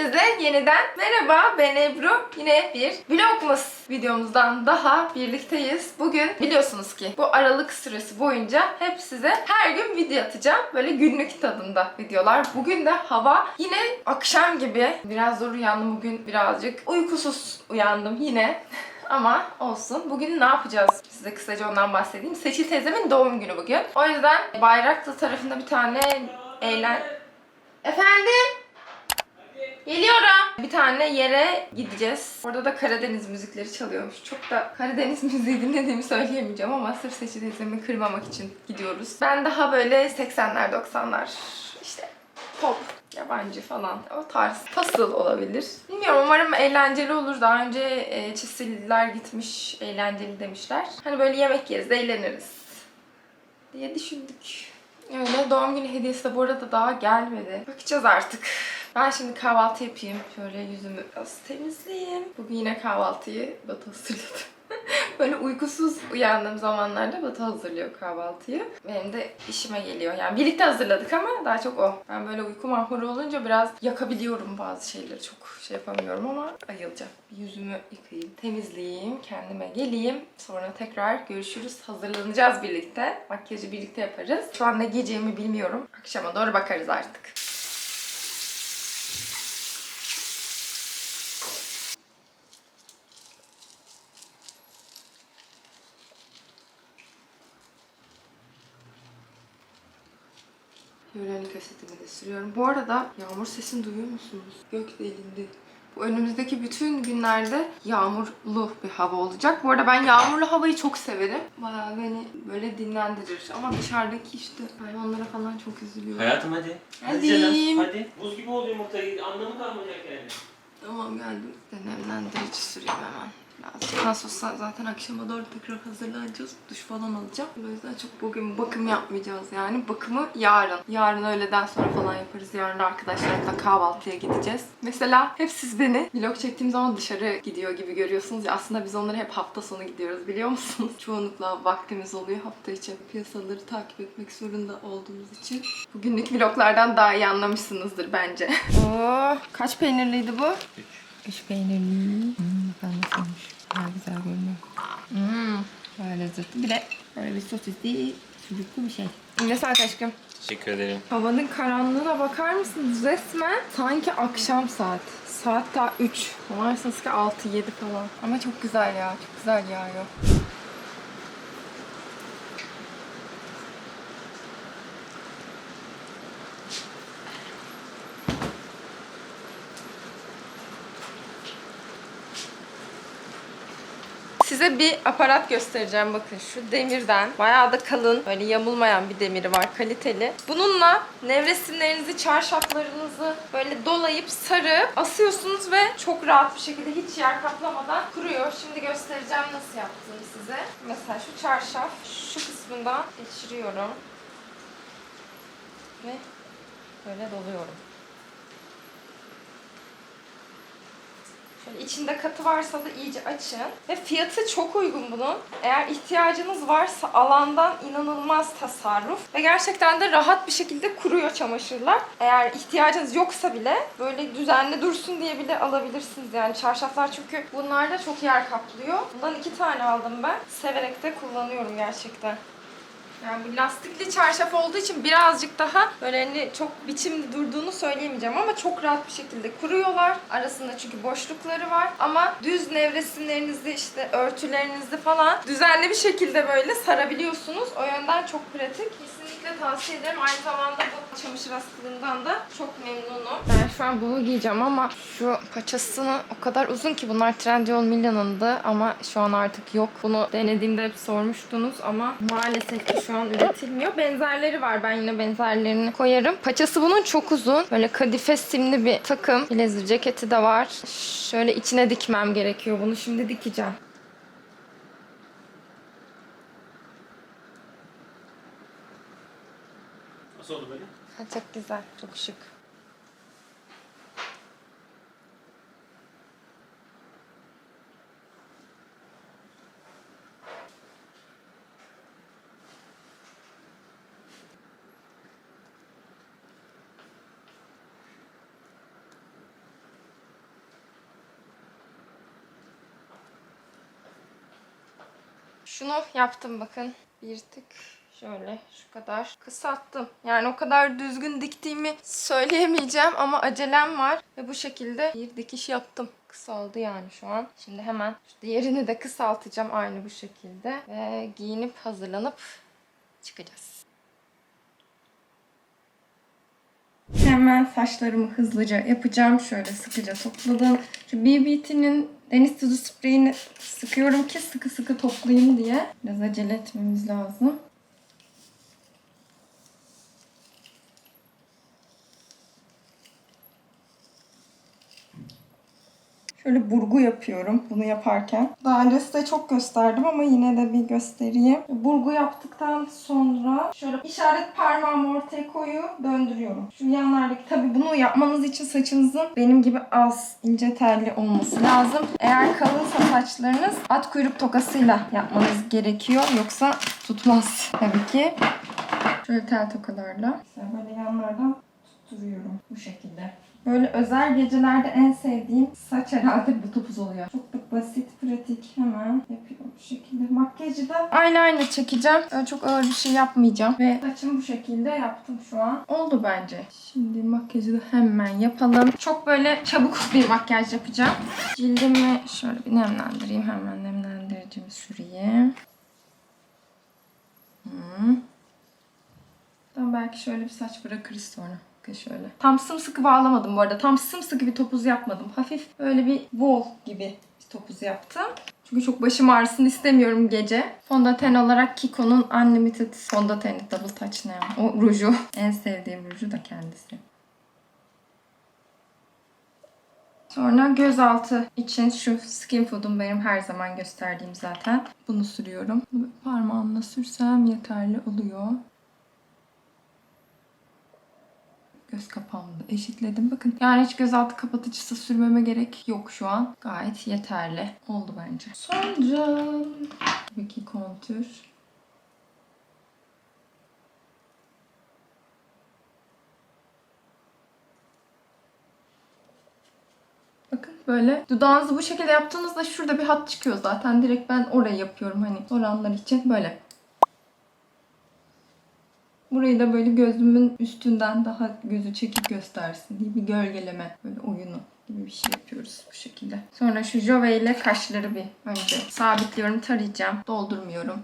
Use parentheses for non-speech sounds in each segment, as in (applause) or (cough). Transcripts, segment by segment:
Hepinize yeniden merhaba ben Ebru. Yine bir Vlogmas videomuzdan daha birlikteyiz. Bugün biliyorsunuz ki bu aralık süresi boyunca hep size her gün video atacağım. Böyle günlük tadında videolar. Bugün de hava yine akşam gibi. Biraz zor uyandım bugün birazcık. Uykusuz uyandım yine. (laughs) Ama olsun. Bugün ne yapacağız? Size kısaca ondan bahsedeyim. Seçil teyzemin doğum günü bugün. O yüzden Bayraklı tarafında bir tane eğlen... Efendim? Geliyorum. Bir tane yere gideceğiz. Orada da Karadeniz müzikleri çalıyormuş. Çok da Karadeniz (laughs) müziği dinlediğimi söyleyemeyeceğim ama sırf teyzemi kırmamak için gidiyoruz. Ben daha böyle 80'ler 90'lar işte pop, yabancı falan o tarz fasıl olabilir. Bilmiyorum umarım eğlenceli olur. Daha önce e, Çisililer gitmiş eğlenceli demişler. Hani böyle yemek yeriz, eğleniriz diye düşündük. Öyle doğum günü hediyesi de bu arada daha gelmedi. Bakacağız artık. Ben şimdi kahvaltı yapayım. Şöyle yüzümü biraz temizleyeyim. Bugün yine kahvaltıyı Batı hazırladı. (laughs) Böyle uykusuz uyandığım zamanlarda Batı hazırlıyor kahvaltıyı. Benim de işime geliyor. Yani birlikte hazırladık ama daha çok o. Ben böyle uyku mahmuru olunca biraz yakabiliyorum bazı şeyleri. Çok şey yapamıyorum ama ayılacağım. Yüzümü yıkayayım, temizleyeyim, kendime geleyim. Sonra tekrar görüşürüz. Hazırlanacağız birlikte. Makyajı birlikte yaparız. Şu an ne giyeceğimi bilmiyorum. Akşama doğru bakarız artık. Sürüyorum. Bu arada yağmur sesini duyuyor musunuz? Gök delindi. Bu önümüzdeki bütün günlerde yağmurlu bir hava olacak. Bu arada ben yağmurlu havayı çok severim. Bayağı beni böyle dinlendirir. Ama dışarıdaki işte hayvanlara falan çok üzülüyorum. Hayatım hadi. Hadi. canım, Hadi. Buz gibi oluyor yumurta. Anlamı kalmayacak yani. Tamam geldim. Nemlendirici süreyim hemen. Olsa zaten akşama doğru tekrar hazırlanacağız. Duş falan alacağım. O yüzden çok bugün bakım yapmayacağız yani. Bakımı yarın. Yarın öğleden sonra falan yaparız. Yarın da arkadaşlarımla kahvaltıya gideceğiz. Mesela hep siz beni vlog çektiğim zaman dışarı gidiyor gibi görüyorsunuz. Ya aslında biz onları hep hafta sonu gidiyoruz biliyor musunuz? (laughs) Çoğunlukla vaktimiz oluyor hafta içi. Piyasaları takip etmek zorunda olduğumuz için. Bugünlük vloglardan daha iyi anlamışsınızdır bence. (laughs) Oo, kaç peynirliydi bu? Üç peynirli. Hmm, bakalım nasılmış. Daha güzel görünüyor. Hmm, lezzetli. Bir de böyle bir sosisli, sucuklu bir şey. Ne sağlık aşkım. Teşekkür ederim. Havanın karanlığına bakar mısınız? Resmen sanki akşam saat. Saat daha 3. Sanırsınız ki 6-7 falan. Ama çok güzel ya. Çok güzel yağıyor. Bir aparat göstereceğim bakın şu demirden. Bayağı da kalın böyle yamulmayan bir demiri var kaliteli. Bununla nevresimlerinizi, çarşaflarınızı böyle dolayıp sarıp asıyorsunuz ve çok rahat bir şekilde hiç yer kaplamadan kuruyor. Şimdi göstereceğim nasıl yaptığımı size. Mesela şu çarşaf şu kısmından geçiriyorum. Ve böyle doluyorum. Şöyle içinde katı varsa da iyice açın. Ve fiyatı çok uygun bunun. Eğer ihtiyacınız varsa alandan inanılmaz tasarruf. Ve gerçekten de rahat bir şekilde kuruyor çamaşırlar. Eğer ihtiyacınız yoksa bile böyle düzenli dursun diye bile alabilirsiniz. Yani çarşaflar çünkü bunlarda çok yer kaplıyor. Bundan iki tane aldım ben. Severek de kullanıyorum gerçekten. Yani bu lastikli çarşaf olduğu için birazcık daha böyle hani çok biçimli durduğunu söyleyemeyeceğim ama çok rahat bir şekilde kuruyorlar. Arasında çünkü boşlukları var ama düz nevresimlerinizi işte örtülerinizi falan düzenli bir şekilde böyle sarabiliyorsunuz. O yönden çok pratik. Kesinlikle tavsiye ederim. Aynı zamanda bu çamaşır askılığından da çok memnunum. Ben şu an bunu giyeceğim ama şu paçasını o kadar uzun ki bunlar Trendyol Milan'ındı ama şu an artık yok. Bunu denediğimde hep sormuştunuz ama maalesef ki şu an üretilmiyor. Benzerleri var. Ben yine benzerlerini koyarım. Paçası bunun çok uzun. Böyle kadife simli bir takım. Blazer ceketi de var. Şöyle içine dikmem gerekiyor bunu. Şimdi dikeceğim. çok güzel, çok şık. Şunu yaptım bakın. Bir tık şöyle şu kadar kısalttım. Yani o kadar düzgün diktiğimi söyleyemeyeceğim ama acelem var. Ve bu şekilde bir dikiş yaptım. Kısaldı yani şu an. Şimdi hemen şu diğerini de kısaltacağım aynı bu şekilde. Ve giyinip hazırlanıp çıkacağız. Hemen saçlarımı hızlıca yapacağım. Şöyle sıkıca topladım. Şu BBT'nin deniz tuzu spreyini sıkıyorum ki sıkı sıkı toplayayım diye. Biraz acele etmemiz lazım. Şöyle burgu yapıyorum bunu yaparken. Daha önce size çok gösterdim ama yine de bir göstereyim. Burgu yaptıktan sonra şöyle işaret parmağımı ortaya koyuyor, döndürüyorum. Şu yanlardaki tabii bunu yapmanız için saçınızın benim gibi az ince telli olması lazım. Eğer kalınsa saçlarınız at kuyruk tokasıyla yapmanız gerekiyor. Yoksa tutmaz tabii ki. Şöyle tel tokalarla. Mesela böyle yanlardan tutturuyorum bu şekilde. Böyle özel gecelerde en sevdiğim saç herhalde bu topuz oluyor. Çok da basit, pratik. Hemen yapıyorum bu şekilde. Makyajı da eyeliner çekeceğim. Öyle çok ağır bir şey yapmayacağım. Ve saçımı bu şekilde yaptım şu an. Oldu bence. Şimdi makyajı da hemen yapalım. Çok böyle çabuk (laughs) bir makyaj yapacağım. Cildimi şöyle bir nemlendireyim. Hemen nemlendiricimi süreyim. Hmm. Tamam belki şöyle bir saç bırakırız sonra. Bakın şöyle. Tam sımsıkı bağlamadım bu arada. Tam sımsıkı bir topuz yapmadım. Hafif böyle bir bol gibi bir topuz yaptım. Çünkü çok başım ağrısın istemiyorum gece. Fondöten olarak Kiko'nun Unlimited fondöteni Double Touch ne? O ruju. (laughs) En sevdiğim ruju da kendisi. Sonra gözaltı için şu Skin Food'um benim her zaman gösterdiğim zaten. Bunu sürüyorum. Parmağımla sürsem yeterli oluyor. Göz kapağımı da eşitledim. Bakın yani hiç gözaltı kapatıcısı sürmeme gerek yok şu an. Gayet yeterli. Oldu bence. Sonra tabii ki kontür. Bakın böyle dudağınızı bu şekilde yaptığınızda şurada bir hat çıkıyor zaten. Direkt ben orayı yapıyorum hani oranlar için böyle. Burayı da böyle gözümün üstünden daha gözü çekik göstersin diye bir gölgeleme böyle oyunu gibi bir şey yapıyoruz bu şekilde. Sonra şu Jove ile kaşları bir önce sabitliyorum, tarayacağım. Doldurmuyorum.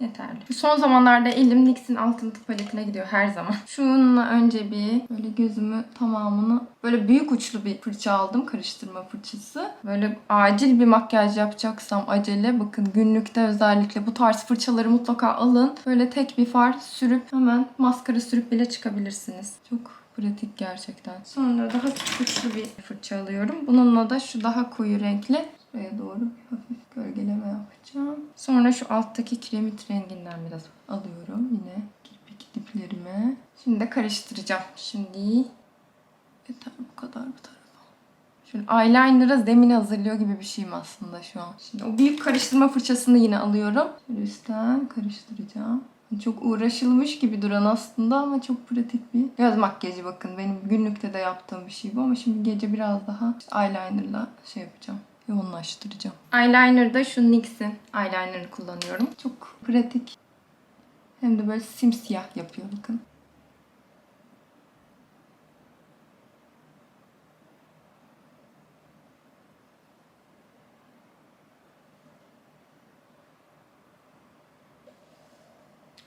Yeterli. Son zamanlarda elim NYX'in altın paletine gidiyor her zaman. (laughs) Şununla önce bir böyle gözümü tamamını böyle büyük uçlu bir fırça aldım. Karıştırma fırçası. Böyle acil bir makyaj yapacaksam acele bakın günlükte özellikle bu tarz fırçaları mutlaka alın. Böyle tek bir far sürüp hemen maskara sürüp bile çıkabilirsiniz. Çok pratik gerçekten. Sonra daha uçlu bir fırça alıyorum. Bununla da şu daha koyu renkli Şuraya doğru hafif gölgeleme yapacağım. Sonra şu alttaki kiremit renginden biraz alıyorum yine kirpik diplerime. Şimdi de karıştıracağım. Şimdi yeter bu kadar bu tarafa. Şöyle eyeliner'a zemin hazırlıyor gibi bir şeyim aslında şu an. Şimdi o büyük karıştırma fırçasını yine alıyorum. Şöyle üstten karıştıracağım. Çok uğraşılmış gibi duran aslında ama çok pratik bir göz makyajı bakın. Benim günlükte de yaptığım bir şey bu ama şimdi gece biraz daha eyelinerla şey yapacağım yoğunlaştıracağım. Eyeliner'da şu NYX'in eyeliner'ı kullanıyorum. Çok pratik. Hem de böyle simsiyah yapıyor bakın.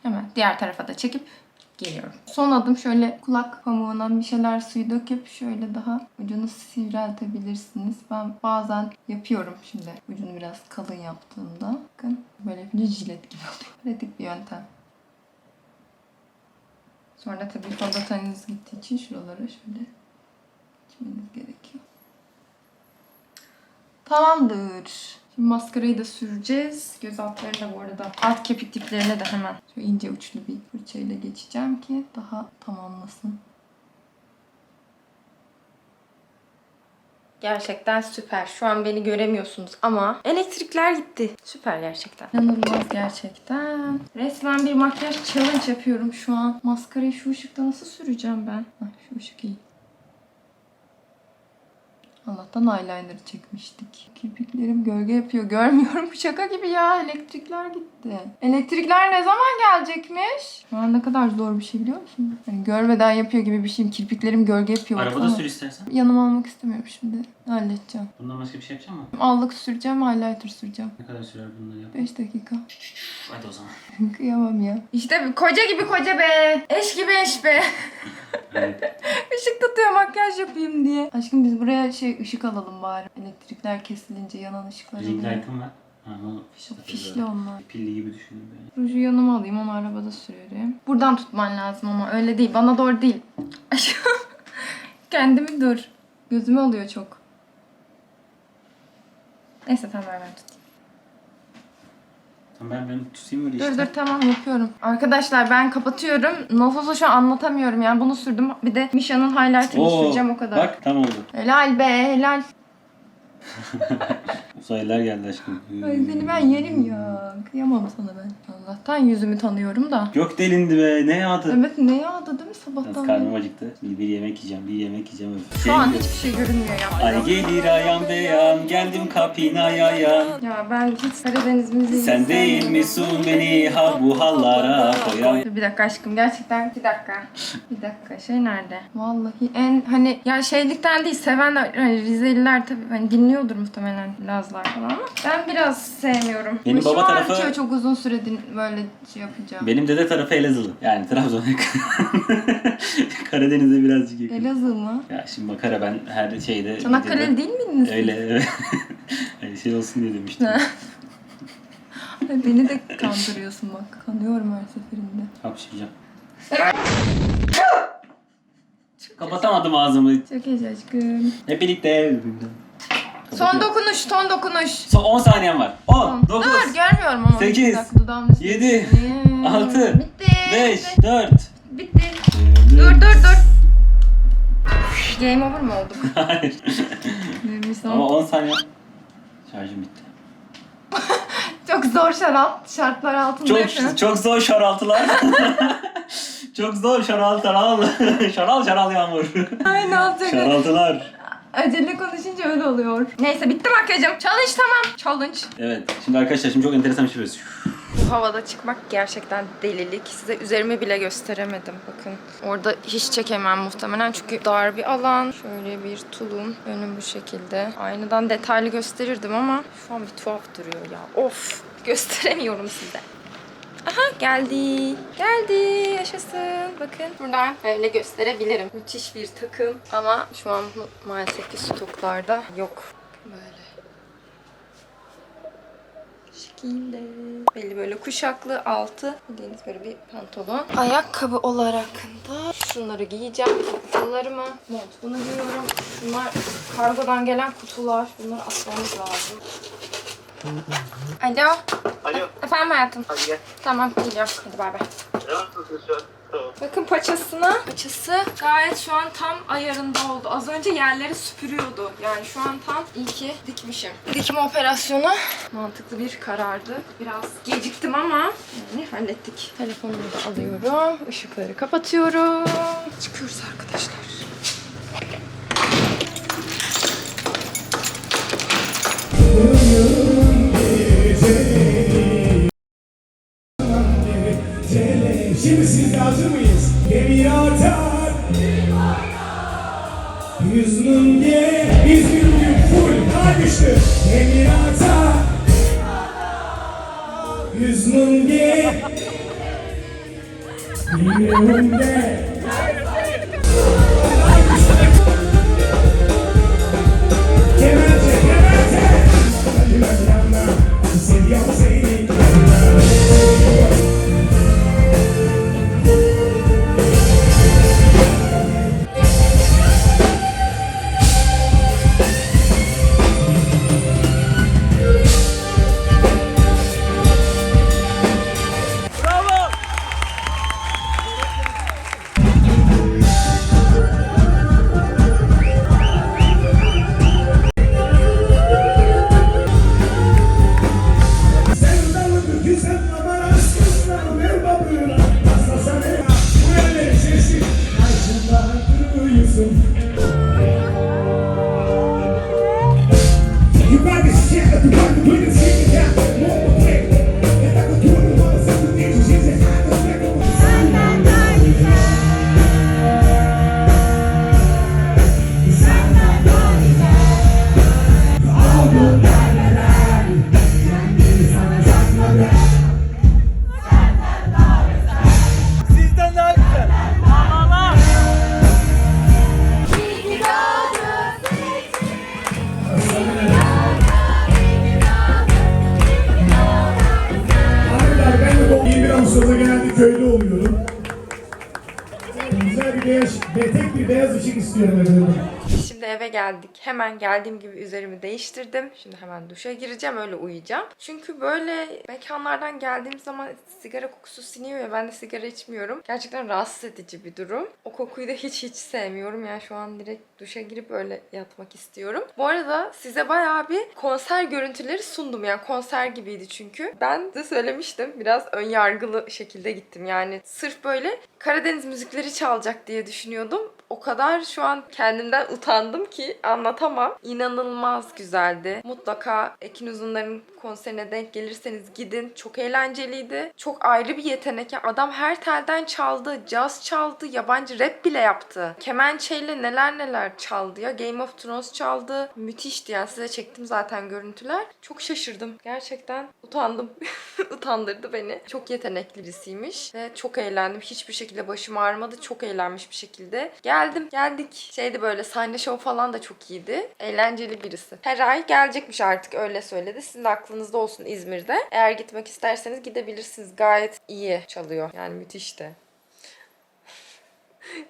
Hemen diğer tarafa da çekip geliyorum. Son adım şöyle kulak pamuğuna bir şeyler suyu döküp şöyle daha ucunu sivriltebilirsiniz. Ben bazen yapıyorum şimdi ucunu biraz kalın yaptığımda. Bakın böyle bir jilet gibi oluyor. Pratik bir yöntem. Sonra tabii fondöteniniz gittiği için şuralara şöyle geçmeniz gerekiyor. Tamamdır. Şimdi maskarayı da süreceğiz. Göz altlarına da bu arada alt kepik diplerine de hemen şu ince uçlu bir fırçayla geçeceğim ki daha tamamlasın. Gerçekten süper. Şu an beni göremiyorsunuz ama elektrikler gitti. Süper gerçekten. İnanılmaz gerçekten. Resmen bir makyaj challenge yapıyorum şu an. Maskarayı şu ışıkta nasıl süreceğim ben? Hah, şu ışık iyi. Allah'tan eyeliner çekmiştik. Kirpiklerim gölge yapıyor. Görmüyorum. (laughs) Şaka gibi ya. Elektrikler gitti. Elektrikler ne zaman gelecekmiş? Şu an ne kadar zor bir şey biliyor musun? Hani görmeden yapıyor gibi bir şeyim. Kirpiklerim gölge yapıyor. Arabada sür istersen. Yanıma almak istemiyorum şimdi. Halledeceğim. Bundan başka bir şey yapacak mısın? Allık süreceğim, highlighter süreceğim. Ne kadar sürer bunları yap? 5 dakika. Hadi o zaman. (laughs) Kıyamam ya. İşte koca gibi koca be. Eş gibi eş be. (laughs) Evet. Işık tutuyor makyaj yapayım diye. Aşkım biz buraya şey ışık alalım bari. Elektrikler kesilince yanan ışıklar Ring light'ım var. Ha, o fişli. Onlar. Pilli gibi düşünün böyle. Ruju yanıma alayım onu arabada sürerim. Buradan tutman lazım ama öyle değil. Bana doğru değil. Aşkım. (laughs) Kendimi dur. Gözümü alıyor çok. Neyse tamam ben tutayım. Ben ben tutayım öyle Dur işte. dur tamam yapıyorum. Arkadaşlar ben kapatıyorum. Nofos'u şu an anlatamıyorum yani bunu sürdüm. Bir de Misha'nın highlighter'ını Oo, süreceğim o kadar. Bak tam oldu. Helal be helal. (laughs) Uzaylılar geldi aşkım. Ay seni ben yerim ya. Kıyamam sana ben. Allah'tan yüzümü tanıyorum da. Gök delindi be ne yağdı. Evet ne yağdı değil mi Biraz sabahtan karnım beri? acıktı. Bir, bir yemek yiyeceğim, bir yemek yiyeceğim. öyle. Şu an hiçbir şey görünmüyor ya. Ay gelir ayan beyan, geldim kapına yayan. Ya ben hiç Karadeniz müziği Sen değil misin beni ha bu hallara koyan? Dur bir dakika aşkım gerçekten bir dakika. Bir dakika şey nerede? Vallahi en hani ya şeylikten değil hani Rizeliler tabii hani dinliyordur muhtemelen Lazlar falan ama ben biraz sevmiyorum. Benim Başım baba tarafı- ağrıtıyor çok uzun süre din- böyle şey yapınca. Benim dede tarafı Elazığlı. Yani Trabzon'a yakın. (laughs) Karadeniz'e birazcık yakın. Elazığ mı? Ya şimdi makara ben her şeyde... Çanakkale'li değil miydiniz? Öyle evet. Öyle (laughs) şey olsun diye demiştim. Ay, Beni de kandırıyorsun bak. Kanıyorum her seferinde. Hapşıracağım. Kapatamadım ağzımı. Çok iyi aşkım. Hep birlikte. Son dokunuş, son dokunuş. Son 10 saniyem var. 10, Dur 9, görmüyorum ama. Sekiz, Bir dakika, dudağımın üstüne yedi, düştü. altı, Bitti. 5, bitti, 4. Bitti. Dur dur dur. Game over mu olduk? (laughs) Hayır. Ama o? 10 saniye. Şarjım bitti. (laughs) Çok zor şarap, şartlar altında Çok yapıyorum. çok zor şaraltılar. (laughs) çok zor şaral şaral. şaral şaral yağmur. Ay ne yapacak? Şaraltılar. Acele konuşunca öyle oluyor. Neyse bitti makyajım. Challenge tamam. Challenge. Evet. Şimdi arkadaşlar şimdi çok enteresan bir şey yapıyoruz. Bu havada çıkmak gerçekten delilik. Size üzerimi bile gösteremedim. Bakın orada hiç çekemem muhtemelen çünkü dar bir alan. Şöyle bir tulum. Önüm bu şekilde. Aynadan detaylı gösterirdim ama şu an bir tuhaf duruyor ya. Of gösteremiyorum size. Aha geldi. Geldi. Yaşasın. Bakın buradan böyle gösterebilirim. Müthiş bir takım. Ama şu an maalesef ki stoklarda yok. Böyle şekilde. Belli böyle kuşaklı altı. Bildiğiniz böyle bir pantolon. Ayakkabı olarak da şunları giyeceğim. Bunlarımı mont bunu giyiyorum. Bunlar kargodan gelen kutular. Bunları asmamız lazım. Alo. Alo. Efendim hayatım. Hadi gel. Tamam geliyorum. Hadi bay bay. Bakın paçasına. Paçası gayet şu an tam ayarında oldu. Az önce yerleri süpürüyordu. Yani şu an tam iyi ki dikmişim. Dikme operasyonu mantıklı bir karardı. Biraz geciktim ama yani hallettik. Telefonumu da alıyorum. Işıkları kapatıyorum. Çıkıyoruz arkadaşlar. Şimdi siz de hazır mıyız? Demir atar. Yüzünün ye Biz bir gün full kalmıştı Demir atar. Yüzünün ye Yüzünde Kemençe kemençe Seviyorum seni bir beyaz ışık istiyorum efendim. Şimdi eve geldik. Hemen geldiğim gibi üzerimi değiştirdim. Şimdi hemen duşa gireceğim öyle uyuyacağım. Çünkü böyle mekanlardan geldiğim zaman sigara kokusu siniyor ya ben de sigara içmiyorum. Gerçekten rahatsız edici bir durum. O kokuyu da hiç hiç sevmiyorum. Yani şu an direkt duşa girip öyle yatmak istiyorum. Bu arada size bayağı bir konser görüntüleri sundum. Yani konser gibiydi çünkü. Ben de söylemiştim. Biraz ön yargılı şekilde gittim. Yani sırf böyle Karadeniz müzikleri çalacak diye düşünüyordum. O kadar şu an kendimden utandım ki anlatamam. İnanılmaz güzeldi. Mutlaka Ekin Uzunlar'ın konserine denk gelirseniz gidin. Çok eğlenceliydi. Çok ayrı bir yetenek. Adam her telden çaldı. Caz çaldı. Yabancı rap bile yaptı. Kemençeyle neler neler çaldı ya. Game of Thrones çaldı. Müthişti yani. Size çektim zaten görüntüler. Çok şaşırdım. Gerçekten utandım. (laughs) Utandırdı beni. Çok yetenekli birisiymiş. Ve çok eğlendim. Hiçbir şekilde başım ağrımadı. Çok eğlenmiş bir şekilde. Geldim. Geldik. Şeydi böyle sahne şov falan da çok iyiydi. Eğlenceli birisi. Her ay gelecekmiş artık öyle söyledi. Sizin de aklınızda olsun İzmir'de. Eğer gitmek isterseniz gidebilirsiniz. Gayet iyi çalıyor. Yani müthişti.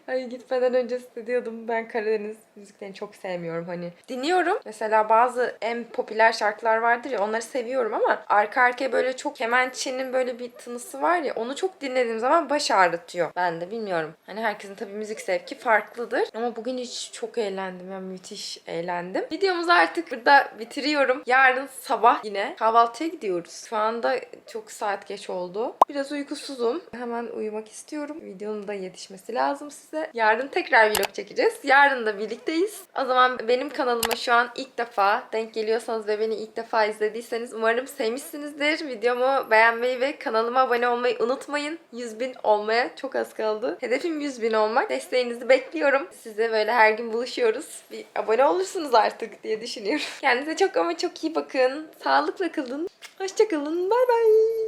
Ay gitmeden önce size diyordum ben Karadeniz müziklerini çok sevmiyorum hani. Dinliyorum. Mesela bazı en popüler şarkılar vardır ya onları seviyorum ama arka arkaya böyle çok kemençenin böyle bir tınısı var ya onu çok dinlediğim zaman baş ağrıtıyor. Ben de bilmiyorum. Hani herkesin tabii müzik zevki farklıdır. Ama bugün hiç çok eğlendim. Yani müthiş eğlendim. Videomuzu artık burada bitiriyorum. Yarın sabah yine kahvaltıya gidiyoruz. Şu anda çok saat geç oldu. Biraz uykusuzum. Hemen uyumak istiyorum. Videonun da yetişmesi lazım size. Yarın tekrar vlog çekeceğiz. Yarın da birlikteyiz. O zaman benim kanalıma şu an ilk defa denk geliyorsanız ve beni ilk defa izlediyseniz umarım sevmişsinizdir. Videomu beğenmeyi ve kanalıma abone olmayı unutmayın. 100 bin olmaya çok az kaldı. Hedefim 100 bin olmak. Desteğinizi bekliyorum. Size böyle her gün buluşuyoruz. Bir abone olursunuz artık diye düşünüyorum. (laughs) Kendinize çok ama çok iyi bakın. Sağlıkla kalın. Hoşçakalın. Bay bay.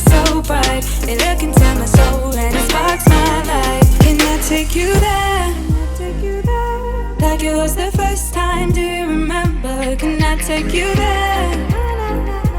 So look into my soul and it sparks my life. Can I take you there? Like it was the first time. Do you remember? Can I take you there?